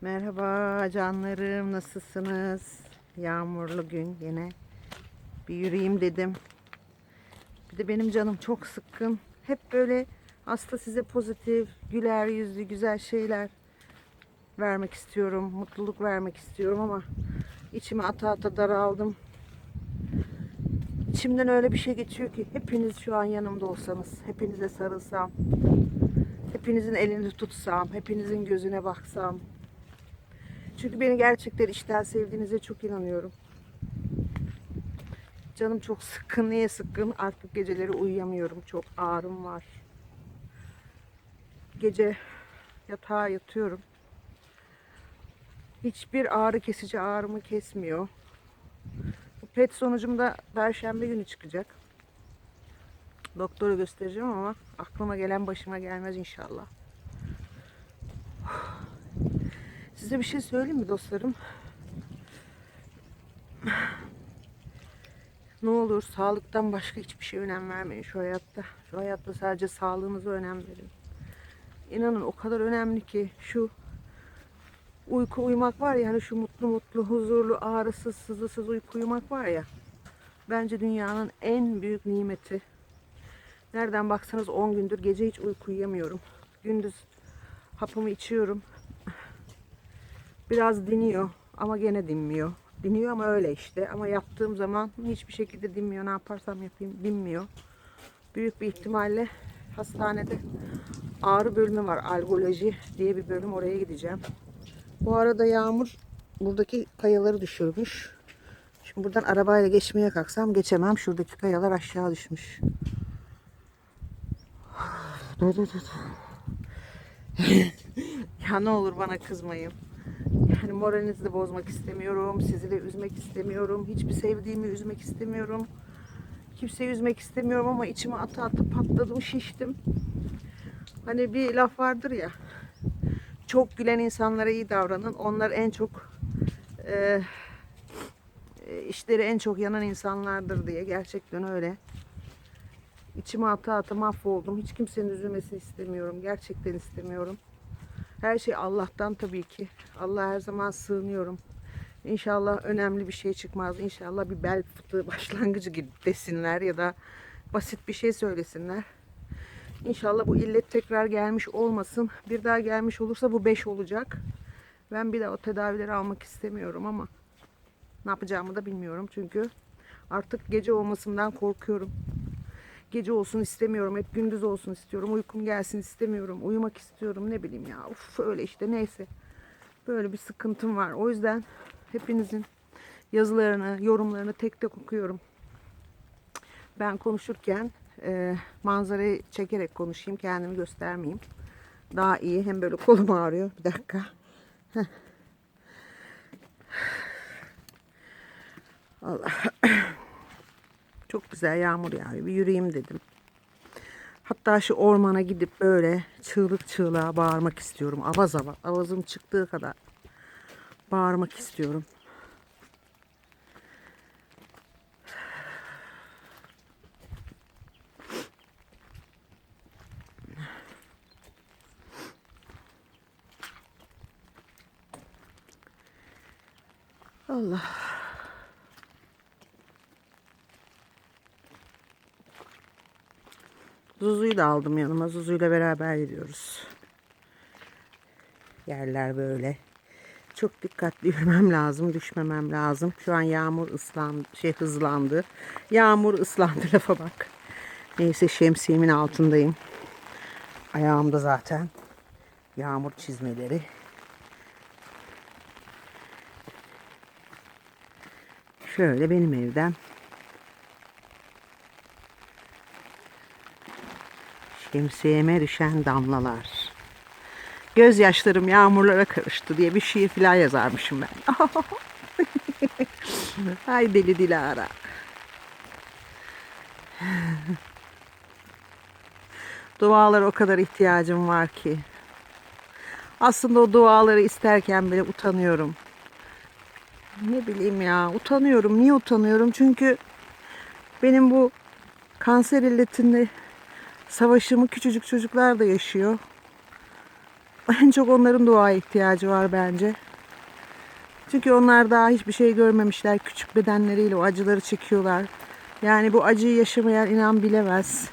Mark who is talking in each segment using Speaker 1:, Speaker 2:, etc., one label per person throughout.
Speaker 1: Merhaba canlarım nasılsınız? Yağmurlu gün yine bir yürüyeyim dedim. Bir de benim canım çok sıkkın. Hep böyle aslında size pozitif, güler yüzlü, güzel şeyler vermek istiyorum. Mutluluk vermek istiyorum ama içime ata ata daraldım. İçimden öyle bir şey geçiyor ki hepiniz şu an yanımda olsanız, hepinize sarılsam, hepinizin elini tutsam, hepinizin gözüne baksam, çünkü beni gerçekten içten sevdiğinize çok inanıyorum. Canım çok sıkkın. Niye sıkkın? Artık geceleri uyuyamıyorum. Çok ağrım var. Gece yatağa yatıyorum. Hiçbir ağrı kesici ağrımı kesmiyor. Bu pet sonucum da perşembe günü çıkacak. Doktora göstereceğim ama aklıma gelen başıma gelmez inşallah. Size bir şey söyleyeyim mi dostlarım? Ne olur sağlıktan başka hiçbir şey önem vermeyin şu hayatta. Şu hayatta sadece sağlığınıza önem verin. İnanın o kadar önemli ki şu uyku uyumak var ya hani şu mutlu mutlu huzurlu ağrısız sızısız uyku uyumak var ya. Bence dünyanın en büyük nimeti. Nereden baksanız 10 gündür gece hiç uyku uyuyamıyorum. Gündüz hapımı içiyorum. Biraz diniyor ama gene dinmiyor. Diniyor ama öyle işte. Ama yaptığım zaman hiçbir şekilde dinmiyor. Ne yaparsam yapayım dinmiyor. Büyük bir ihtimalle hastanede ağrı bölümü var. Algoloji diye bir bölüm. Oraya gideceğim. Bu arada yağmur buradaki kayaları düşürmüş. Şimdi buradan arabayla geçmeye kalksam geçemem. Şuradaki kayalar aşağı düşmüş. Ya ne olur bana kızmayın. Yani moralinizi de bozmak istemiyorum. Sizi de üzmek istemiyorum. Hiçbir sevdiğimi üzmek istemiyorum. Kimseyi üzmek istemiyorum ama içime ata ata patladım, şiştim. Hani bir laf vardır ya. Çok gülen insanlara iyi davranın. Onlar en çok e, e, işleri en çok yanan insanlardır diye. Gerçekten öyle. İçime ata ata mahvoldum. Hiç kimsenin üzülmesini istemiyorum. Gerçekten istemiyorum. Her şey Allah'tan tabii ki. Allah'a her zaman sığınıyorum. İnşallah önemli bir şey çıkmaz. İnşallah bir bel fıtığı başlangıcı gibi desinler ya da basit bir şey söylesinler. İnşallah bu illet tekrar gelmiş olmasın. Bir daha gelmiş olursa bu 5 olacak. Ben bir daha o tedavileri almak istemiyorum ama ne yapacağımı da bilmiyorum. Çünkü artık gece olmasından korkuyorum. Gece olsun istemiyorum. Hep gündüz olsun istiyorum. Uykum gelsin istemiyorum. Uyumak istiyorum. Ne bileyim ya. Uf öyle işte neyse. Böyle bir sıkıntım var. O yüzden hepinizin yazılarını, yorumlarını tek tek okuyorum. Ben konuşurken e, manzarayı çekerek konuşayım. Kendimi göstermeyeyim. Daha iyi. Hem böyle kolum ağrıyor. Bir dakika. Allah. Çok güzel yağmur yağıyor. Bir yürüyeyim dedim. Hatta şu ormana gidip böyle çığlık çığlığa bağırmak istiyorum. Avaz avaz. Avazım çıktığı kadar bağırmak istiyorum. Allah. Zuzu'yu da aldım yanıma. Zuzu'yla beraber yürüyoruz. Yerler böyle. Çok dikkatli yürümem lazım, düşmemem lazım. Şu an yağmur ıslandı, şey hızlandı. Yağmur ıslandı lafa bak. Neyse şemsiyemin altındayım. Ayağımda zaten yağmur çizmeleri. Şöyle benim evden Şemsiyeme düşen damlalar. Gözyaşlarım yağmurlara karıştı diye bir şiir filan yazarmışım ben. Ay deli Dilara. Dualara o kadar ihtiyacım var ki. Aslında o duaları isterken bile utanıyorum. Ne bileyim ya utanıyorum. Niye utanıyorum? Çünkü benim bu kanser illetinde savaşımı küçücük çocuklar da yaşıyor. En çok onların duaya ihtiyacı var bence. Çünkü onlar daha hiçbir şey görmemişler. Küçük bedenleriyle o acıları çekiyorlar. Yani bu acıyı yaşamayan inan bilemez.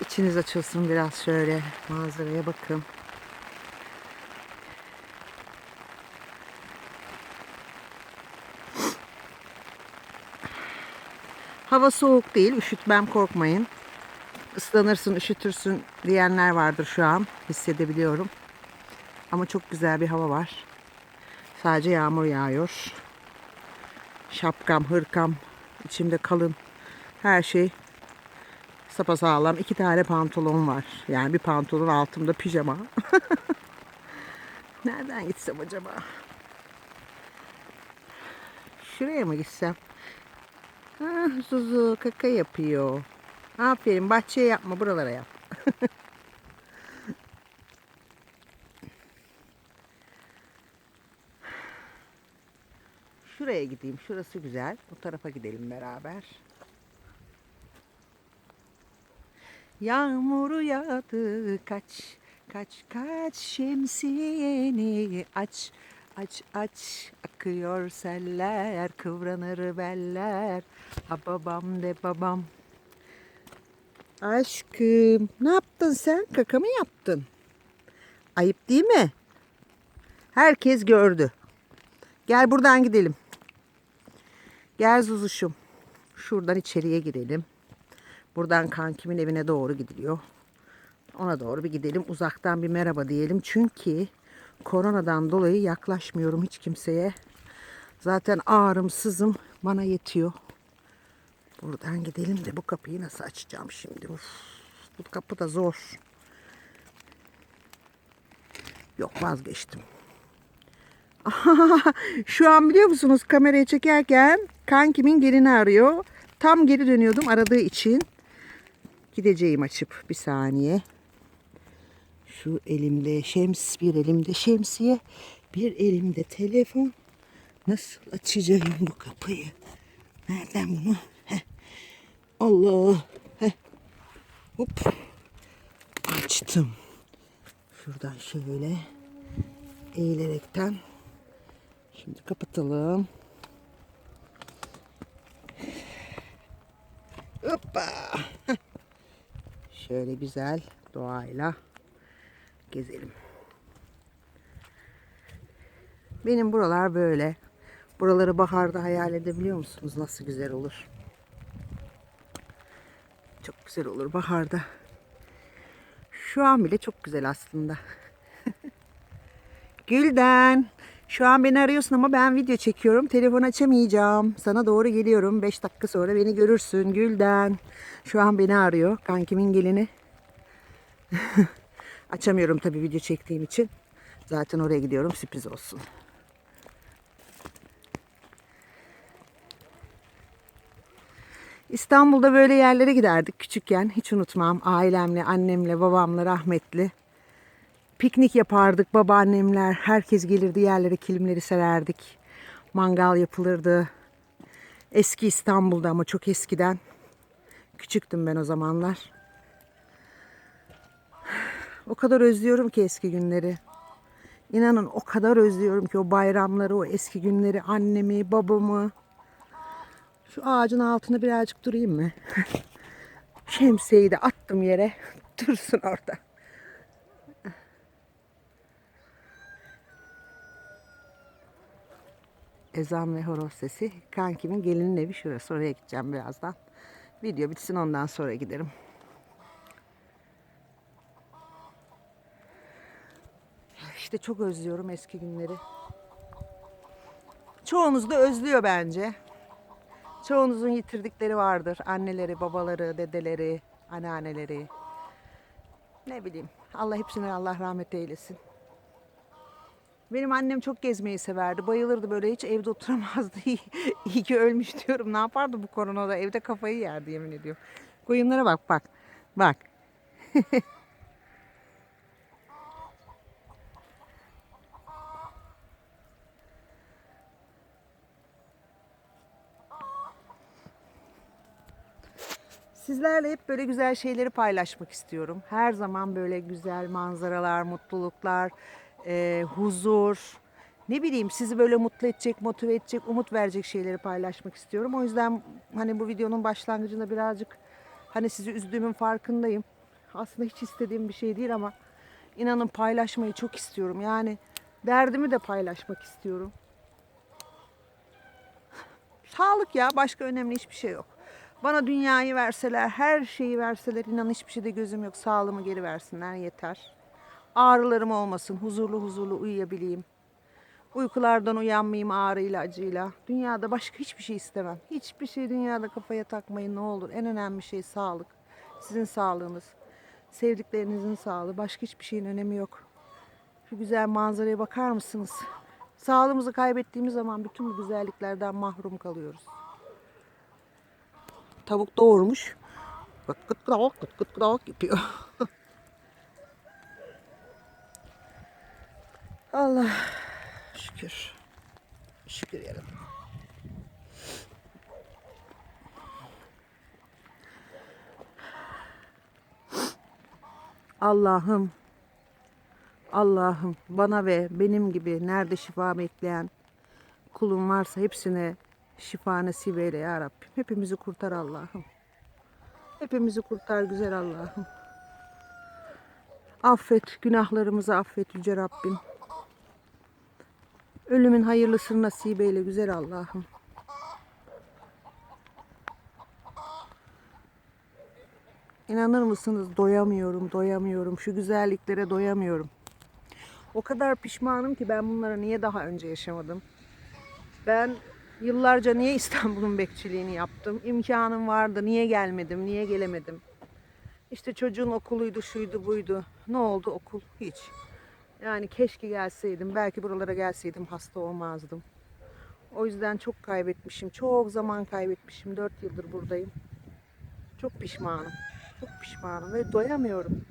Speaker 1: İçiniz açılsın biraz şöyle manzaraya bakın. Hava soğuk değil, üşütmem korkmayın. Islanırsın, üşütürsün diyenler vardır şu an. Hissedebiliyorum. Ama çok güzel bir hava var. Sadece yağmur yağıyor. Şapkam, hırkam, içimde kalın. Her şey sapasağlam. İki tane pantolon var. Yani bir pantolon altımda pijama. Nereden gitsem acaba? Şuraya mı gitsem? Ah, Zuzu kaka yapıyor. Aferin bahçeye yapma buralara yap. Şuraya gideyim. Şurası güzel. Bu tarafa gidelim beraber. Yağmur yağdı kaç kaç kaç şemsiyeni aç aç aç akıyor seller kıvranır beller ha babam de babam Aşkım ne yaptın sen kaka mı yaptın? Ayıp değil mi? Herkes gördü. Gel buradan gidelim. Gel Zuzuşum. Şuradan içeriye girelim. Buradan kankimin evine doğru gidiliyor. Ona doğru bir gidelim. Uzaktan bir merhaba diyelim. Çünkü koronadan dolayı yaklaşmıyorum hiç kimseye. Zaten ağrım, sızım bana yetiyor. Buradan gidelim de bu kapıyı nasıl açacağım şimdi? Uf, bu kapı da zor. Yok vazgeçtim. Şu an biliyor musunuz kamerayı çekerken kankimin gelini arıyor. Tam geri dönüyordum aradığı için. Gideceğim açıp bir saniye. Şu elimde şems, bir elimde şemsiye, bir elimde telefon. Nasıl açacağım bu kapıyı? Nereden bunu? Heh. Allah. Heh. Hop. Açtım. Şuradan şöyle eğilerekten. Şimdi kapatalım. Hoppa. Şöyle güzel doğayla gezelim. Benim buralar böyle. Buraları baharda hayal edebiliyor musunuz? Nasıl güzel olur. Çok güzel olur baharda. Şu an bile çok güzel aslında. Gülden. Şu an beni arıyorsun ama ben video çekiyorum. Telefon açamayacağım. Sana doğru geliyorum. 5 dakika sonra beni görürsün Gülden. Şu an beni arıyor. Kankimin gelini. Açamıyorum tabii video çektiğim için. Zaten oraya gidiyorum. Sürpriz olsun. İstanbul'da böyle yerlere giderdik küçükken. Hiç unutmam. Ailemle, annemle, babamla, rahmetli. Piknik yapardık babaannemler. Herkes gelirdi yerlere kilimleri sererdik. Mangal yapılırdı. Eski İstanbul'da ama çok eskiden. Küçüktüm ben o zamanlar. O kadar özlüyorum ki eski günleri. İnanın o kadar özlüyorum ki o bayramları, o eski günleri, annemi, babamı. Şu ağacın altına birazcık durayım mı? Şemsiyeyi de attım yere. Dursun orada. Ezan ve horoz sesi. Kankimin gelinin evi şurası. Oraya gideceğim birazdan. Video bitsin ondan sonra giderim. İşte çok özlüyorum eski günleri. Çoğunuz da özlüyor bence. Çoğunuzun yitirdikleri vardır. Anneleri, babaları, dedeleri, anneanneleri. Ne bileyim. Allah hepsine Allah rahmet eylesin. Benim annem çok gezmeyi severdi. Bayılırdı böyle hiç evde oturamazdı. İyi, iyi ki ölmüş diyorum. Ne yapardı bu koronada? Evde kafayı yerdi yemin ediyorum. Koyunlara bak bak. Bak. Sizlerle hep böyle güzel şeyleri paylaşmak istiyorum. Her zaman böyle güzel manzaralar, mutluluklar, e, huzur, ne bileyim sizi böyle mutlu edecek, motive edecek, umut verecek şeyleri paylaşmak istiyorum. O yüzden hani bu videonun başlangıcında birazcık hani sizi üzdüğümün farkındayım. Aslında hiç istediğim bir şey değil ama inanın paylaşmayı çok istiyorum. Yani derdimi de paylaşmak istiyorum. Sağlık ya başka önemli hiçbir şey yok. Bana dünyayı verseler, her şeyi verseler inan hiçbir şeyde gözüm yok. Sağlığımı geri versinler yeter. Ağrılarım olmasın, huzurlu huzurlu uyuyabileyim. Uykulardan uyanmayayım ağrıyla, acıyla. Dünyada başka hiçbir şey istemem. Hiçbir şey dünyada kafaya takmayın ne olur. En önemli şey sağlık. Sizin sağlığınız. Sevdiklerinizin sağlığı. Başka hiçbir şeyin önemi yok. Şu güzel manzaraya bakar mısınız? Sağlığımızı kaybettiğimiz zaman bütün bu güzelliklerden mahrum kalıyoruz. Tavuk doğurmuş. Bak kıt kıt kıt kıt kıt yapıyor. Allah şükür. Şükür yarın. Allah'ım Allah'ım bana ve benim gibi nerede şifa bekleyen kulun varsa hepsine şifa nasip eyle ya Rabbim. Hepimizi kurtar Allah'ım. Hepimizi kurtar güzel Allah'ım. Affet günahlarımızı affet yüce Rabbim. Ölümün hayırlısını nasip eyle güzel Allah'ım. İnanır mısınız doyamıyorum, doyamıyorum. Şu güzelliklere doyamıyorum. O kadar pişmanım ki ben bunları niye daha önce yaşamadım. Ben yıllarca niye İstanbul'un bekçiliğini yaptım? İmkanım vardı, niye gelmedim, niye gelemedim? İşte çocuğun okuluydu, şuydu, buydu. Ne oldu okul? Hiç. Yani keşke gelseydim, belki buralara gelseydim hasta olmazdım. O yüzden çok kaybetmişim, çok zaman kaybetmişim. Dört yıldır buradayım. Çok pişmanım, çok pişmanım ve doyamıyorum.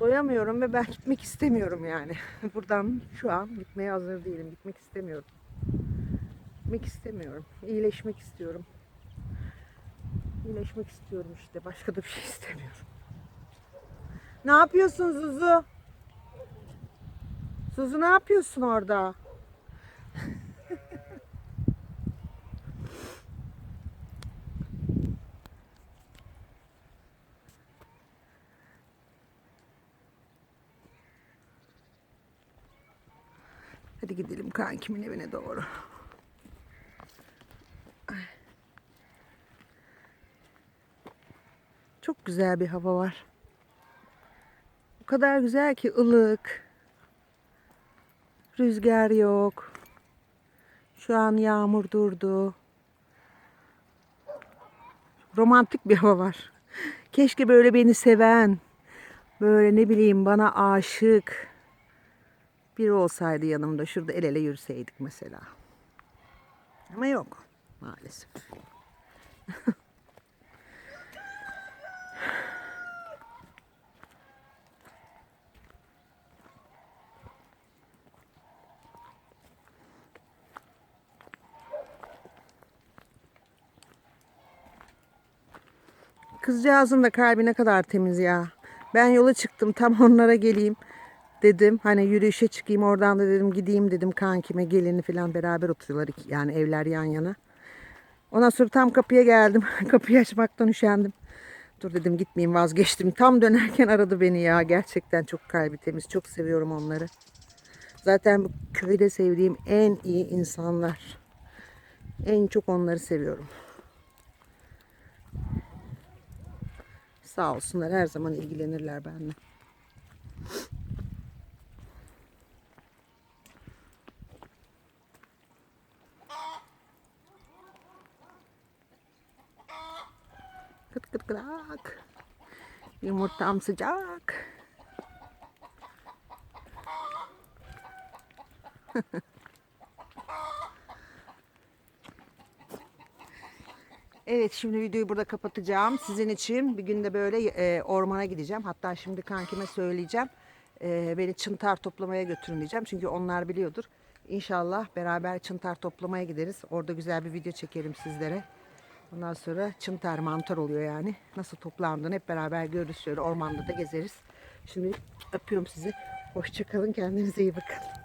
Speaker 1: Doyamıyorum ve ben gitmek istemiyorum yani. Buradan şu an gitmeye hazır değilim, gitmek istemiyorum. Gitmek istemiyorum, iyileşmek istiyorum. İyileşmek istiyorum işte, başka da bir şey istemiyorum. Ne yapıyorsun Zuzu? Suzu ne yapıyorsun orada? Hadi gidelim kankimin evine doğru. Ay. Çok güzel bir hava var. O kadar güzel ki ılık. Rüzgar yok. Şu an yağmur durdu. Romantik bir hava var. Keşke böyle beni seven, böyle ne bileyim bana aşık biri olsaydı yanımda. Şurada el ele yürüseydik mesela. Ama yok maalesef. Kızcağızın da kalbi ne kadar temiz ya. Ben yola çıktım tam onlara geleyim dedim. Hani yürüyüşe çıkayım oradan da dedim gideyim dedim kankime gelini falan beraber oturuyorlar. Yani evler yan yana. Ondan sonra tam kapıya geldim. Kapıyı açmaktan üşendim. Dur dedim gitmeyeyim vazgeçtim. Tam dönerken aradı beni ya. Gerçekten çok kalbi temiz. Çok seviyorum onları. Zaten bu köyde sevdiğim en iyi insanlar. En çok onları seviyorum. Sağ olsunlar her zaman ilgilenirler benimle. Kıt kıt kıdak. Yumurtam sıcak. Evet şimdi videoyu burada kapatacağım. Sizin için bir günde böyle e, ormana gideceğim. Hatta şimdi kankime söyleyeceğim. E, beni çıntar toplamaya götürün diyeceğim. Çünkü onlar biliyordur. İnşallah beraber çıntar toplamaya gideriz. Orada güzel bir video çekerim sizlere. Ondan sonra çımtar mantar oluyor yani. Nasıl toplandığını hep beraber görürüz. Şöyle ormanda da gezeriz. Şimdi öpüyorum sizi. Hoşçakalın. Kendinize iyi bakın.